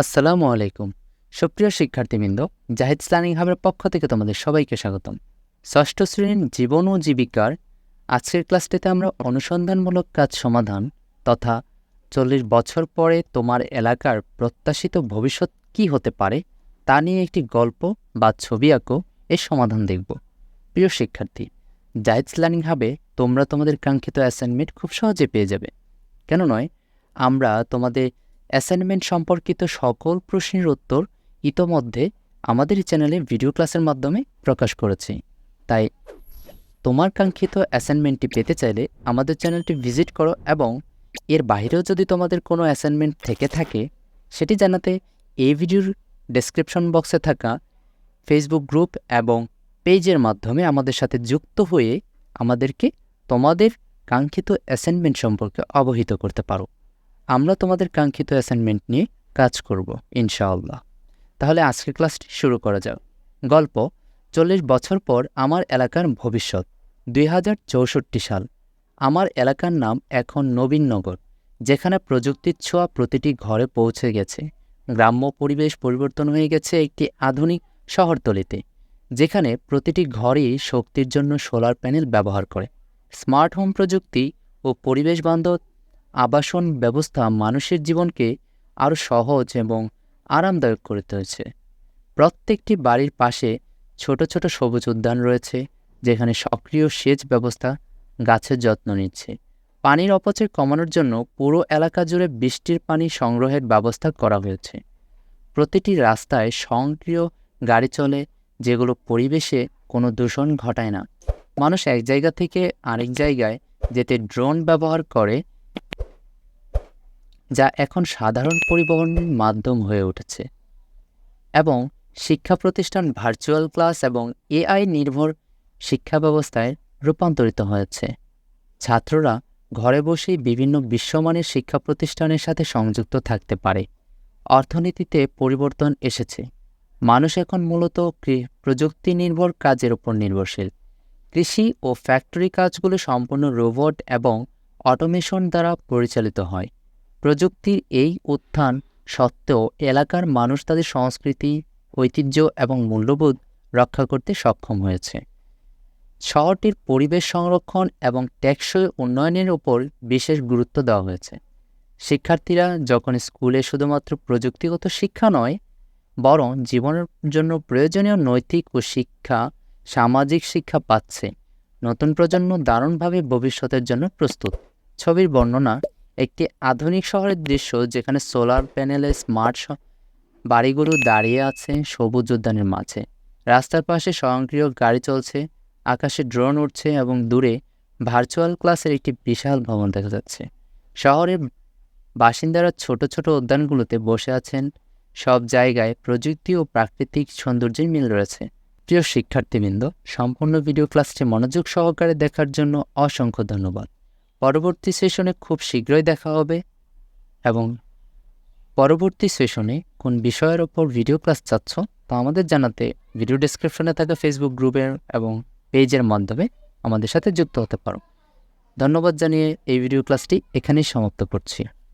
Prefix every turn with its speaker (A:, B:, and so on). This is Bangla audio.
A: আসসালামু আলাইকুম। সুপ্রিয় শিক্ষার্থীবৃন্দ, জাহিদ লার্নিং হাবের পক্ষ থেকে তোমাদের সবাইকে স্বাগতম। ষষ্ঠ শ্রেণির জীবন ও জীবিকার আজকের ক্লাসটিতে আমরা অনুসন্ধানমূলক কাজ সমাধান তথা চল্লিশ বছর পরে তোমার এলাকার প্রত্যাশিত ভবিষ্যৎ কি হতে পারে তা নিয়ে একটি গল্প বা ছবি আঁকো এর সমাধান দেখব। প্রিয় শিক্ষার্থী, জাহিদ লার্নিং হাবে তোমরা তোমাদের কাঙ্ক্ষিত অ্যাসাইনমেন্ট খুব সহজে পেয়ে যাবে। কেন নয়, আমরা তোমাদের অ্যাসাইনমেন্ট সম্পর্কিত সকল প্রশ্নের উত্তর ইতোমধ্যে আমাদের চ্যানেলে ভিডিও ক্লাসের মাধ্যমে প্রকাশ করেছি। তাই তোমার কাঙ্ক্ষিত অ্যাসাইনমেন্টটি পেতে চাইলে আমাদের চ্যানেলটি ভিজিট করো এবং এর বাইরেও যদি তোমাদের কোনো অ্যাসাইনমেন্ট থেকে থাকে, সেটি জানাতে এই ভিডিওর ডেসক্রিপশন বক্সে থাকা ফেসবুক গ্রুপ এবং পেজের মাধ্যমে আমাদের সাথে যুক্ত হয়ে আমাদেরকে তোমাদের কাঙ্ক্ষিত অ্যাসাইনমেন্ট সম্পর্কে অবহিত করতে পারো। আমরা তোমাদের কাঙ্ক্ষিত অ্যাসাইনমেন্ট নিয়ে কাজ করব, ইনশাআল্লাহ। তাহলে আজকের ক্লাসটি শুরু করা যাক। গল্প, চল্লিশ বছর পর আমার এলাকার ভবিষ্যৎ, দুই হাজার চৌষট্টি সাল। আমার এলাকার নাম এখন নবীননগর যেখানে প্রযুক্তির ছোঁয়া প্রতিটি ঘরে পৌঁছে গেছে। গ্রাম্য পরিবেশ পরিবর্তন হয়ে গেছে একটি আধুনিক শহরতলিতে, যেখানে প্রতিটি ঘরেই শক্তির জন্য সোলার প্যানেল ব্যবহার করে। স্মার্ট হোম প্রযুক্তি ও পরিবেশ বান্ধব আবাসন ব্যবস্থা মানুষের জীবনকে আরও সহজ এবং আরামদায়ক করে তুলেছে। প্রত্যেকটি বাড়ির পাশে ছোট ছোট সবুজ উদ্যান রয়েছে, যেখানে সক্রিয় সেচ ব্যবস্থা গাছের যত্ন নিচ্ছে। পানির অপচয় কমানোর জন্য পুরো এলাকা জুড়ে বৃষ্টির পানি সংগ্রহের ব্যবস্থা করা হয়েছে। প্রতিটি রাস্তায় স্বয়ংক্রিয় গাড়ি চলে, যেগুলো পরিবেশে কোনো দূষণ ঘটায় না। মানুষ এক জায়গা থেকে আরেক জায়গায় যেতে ড্রোন ব্যবহার করে যা এখন সাধারণ পরিবহনের মাধ্যম হয়ে উঠেছে এবং শিক্ষা প্রতিষ্ঠান ভার্চুয়াল ক্লাস এবং এআই নির্ভর শিক্ষা ব্যবস্থায় রূপান্তরিত হয়েছে। ছাত্ররা ঘরে বসেই বিভিন্ন বিশ্বমানের শিক্ষা প্রতিষ্ঠানের সাথে সংযুক্ত থাকতে পারে। অর্থনীতিতে পরিবর্তন এসেছে। মানুষ এখন মূলত প্রযুক্তি নির্ভর কাজের উপর নির্ভরশীল। কৃষি ও ফ্যাক্টরি কাজগুলো সম্পূর্ণ রোবট এবং অটোমেশন দ্বারা পরিচালিত হয়। প্রযুক্তির এই উত্থান সত্ত্বেও এলাকার মানুষ তাদের সংস্কৃতি, ঐতিহ্য এবং মূল্যবোধ রক্ষা করতে সক্ষম হয়েছে। শহরটির পরিবেশ সংরক্ষণ এবং টেকসই উন্নয়নের উপর বিশেষ গুরুত্ব দেওয়া হয়েছে। শিক্ষার্থীরা যখন স্কুলে শুধুমাত্র প্রযুক্তিগত শিক্ষা নয়, বরং জীবনের জন্য প্রয়োজনীয় নৈতিক ও শিক্ষা, সামাজিক শিক্ষা পাচ্ছে, নতুন প্রজন্ম দারুণভাবে ভবিষ্যতের জন্য প্রস্তুত। ছবির বর্ণনা একটি আধুনিক শহরের দৃশ্য যেখানে সোলার প্যানেলে স্মার্ট বাড়িগুলো দাঁড়িয়ে আছে সবুজ উদ্যানের মাঝে। রাস্তার পাশে স্বয়ংক্রিয় গাড়ি চলছে, আকাশে ড্রোন উঠছে এবং দূরে ভার্চুয়াল ক্লাসের একটি বিশাল ভবন দেখা যাচ্ছে। শহরের বাসিন্দারা ছোট ছোট উদ্যানগুলোতে বসে আছেন। সব জায়গায় প্রযুক্তি ও প্রাকৃতিক সৌন্দর্যের মিল রয়েছে। প্রিয় শিক্ষার্থীবৃন্দ, সম্পূর্ণ ভিডিও ক্লাসটি মনোযোগ সহকারে দেখার জন্য অসংখ্য ধন্যবাদ। পরবর্তী সেশনে খুব শীঘ্রই দেখা হবে এবং পরবর্তী সেশনে কোন বিষয়ের ওপর ভিডিও ক্লাস চাচ্ছ, তা আমাদের জানাতে ভিডিও ডিসক্রিপশনে থাকা ফেসবুক গ্রুপের এবং পেজের মাধ্যমে আমাদের সাথে যুক্ত হতে পারো। ধন্যবাদ জানিয়ে এই ভিডিও ক্লাসটি এখানেই সমাপ্ত করছি।